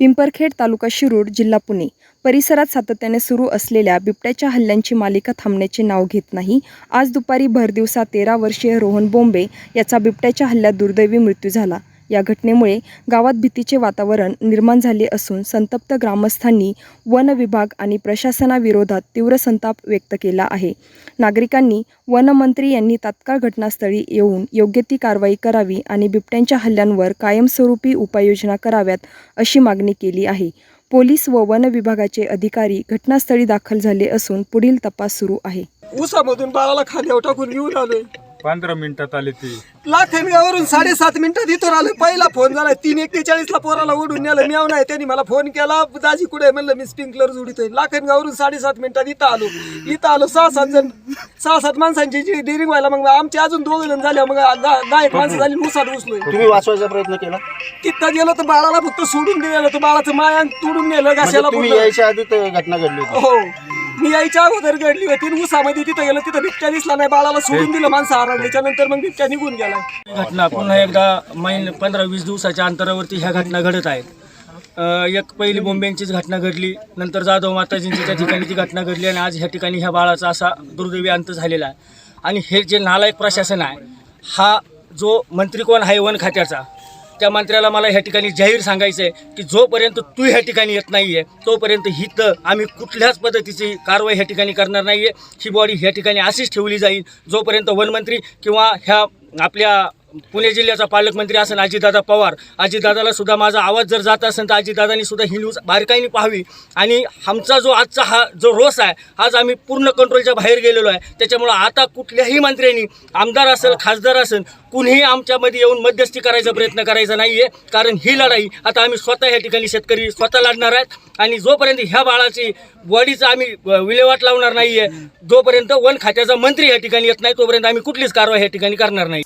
पिंपरखेड तालुका शिरूर जिल्हा पुणे. परिसरात सातत्याने सुरू असलेल्या बिबट्याच्या हल्ल्यांची मालिका थांबण्याचे नाव घेत नाही. आज दुपारी भरदिवसा तेरा वर्षीय रोहन बोंबे याचा बिबट्याच्या हल्ल्यात दुर्दैवी मृत्यू झाला. या घटनेमुळे गावात भीतीचे वातावरण निर्माण झाले असून संतप्त ग्रामस्थांनी वन विभाग आणि प्रशासनाविरोधात तीव्र संताप व्यक्त केला आहे. नागरिकांनी वनमंत्री यांनी तात्काळ घटनास्थळी येऊन योग्य ती कारवाई करावी आणि बिबट्यांच्या हल्ल्यांवर कायमस्वरूपी उपाययोजना कराव्यात अशी मागणी केली आहे. पोलीस व वन विभागाचे अधिकारी घटनास्थळी दाखल झाले असून पुढील तपास सुरू आहे. उसामधून बाळाला खांद्यावर टाकून घेऊन आलोय. पंधरा मिनिटात आले ते. लाखनगावरून साडेसात मिनिटात इथून आलोय पहिला फोन झाला तीन एक्केचाळीसला पोराला ओढून नेलं. मेव नाही त्यांनी मला फोन केला. दाजी कुठे? म्हणलं मी स्प्रिंकलर जोडितोय. लाखनगावरून साडेसात मिनिटात इथं आलो. इथं आलो सहा सात जण सहा सात माणसांची जी डेअरिंग व्हायला मग आमचे अजून दोघ जण झाले. मग दहा दहा एक माणसं झाली ऊसात घुसलोय तुम्ही वाचवायचा प्रयत्न केला? तिथं गेलो तर बाळाला फक्त सोडून दिलेलं तर बाळाचं मायान तोडून नेलं म्हणजे घाशाला तुम्ही पूर्ण. यायच्या आधी घटना घडली होती. हो. मी यायच्या अगोदर घडली होती. उसामध्ये तिथं गेलो तिथं बिबट्या दिसला नाही. बाळाला सोडून दिलं माणसं आरडल्याच्या नंतर मग बिबट्या निघून गेला. घटना पुन्हा एकदा महिने पंधरा वीस दिवसाच्या अंतरावरती ह्या घटना घडत आहेत. एक पहिली बोंबेंचीच घटना घडली. नंतर जाधव माताजींची त्या ठिकाणी ती घटना घडली आणि आज ह्या ठिकाणी ह्या बाळाचा असा दुर्दैवी अंत झालेला आहे. आणि हे जे नालायक प्रशासन आहे हा जो मंत्री कोण आहे वन खात्याचा त्या मंत्र्याला मला ह्या ठिकाणी जाहीर सांगायचं आहे की जोपर्यंत तू ह्या ठिकाणी येत नाही आहे तोपर्यंत हिथं आम्ही कुठल्याच पद्धतीची कारवाई ह्या ठिकाणी करणार नाही आहे ही बॉडी ह्या ठिकाणी अशीच ठेवली जाईल. जोपर्यंत वनमंत्री किंवा ह्या आपल्या पुणे जिल्ह्याचा पालकमंत्री असेल अजितदादा पवार. अजितदादाला सुद्धा माझा आवाज जर जात असेल तर अजितदादांनी सुद्धा ही न्यूज बारकाईने पाहावी. आणि आमचा जो आजचा हा जो रोस आहे आज आम्ही पूर्ण कंट्रोलच्या बाहेर गेलेलो आहे. त्याच्यामुळं आता कुठल्याही मंत्र्यांनी आमदार असेल खासदार असेल कुणीही आमच्यामध्ये येऊन मध्यस्थी करायचा प्रयत्न करायचा नाही आहे कारण ही लढाई आता आम्ही स्वतः ह्या ठिकाणी शेतकरी स्वतः लढणार आहेत. आणि जोपर्यंत ह्या बाळाची बॉडीचा आम्ही विल्हेवाट लावणार नाही आहे जोपर्यंत वन खात्याचा मंत्री ह्या ठिकाणी येत नाही तोपर्यंत आम्ही कुठलीच कारवाई ह्या ठिकाणी करणार नाही.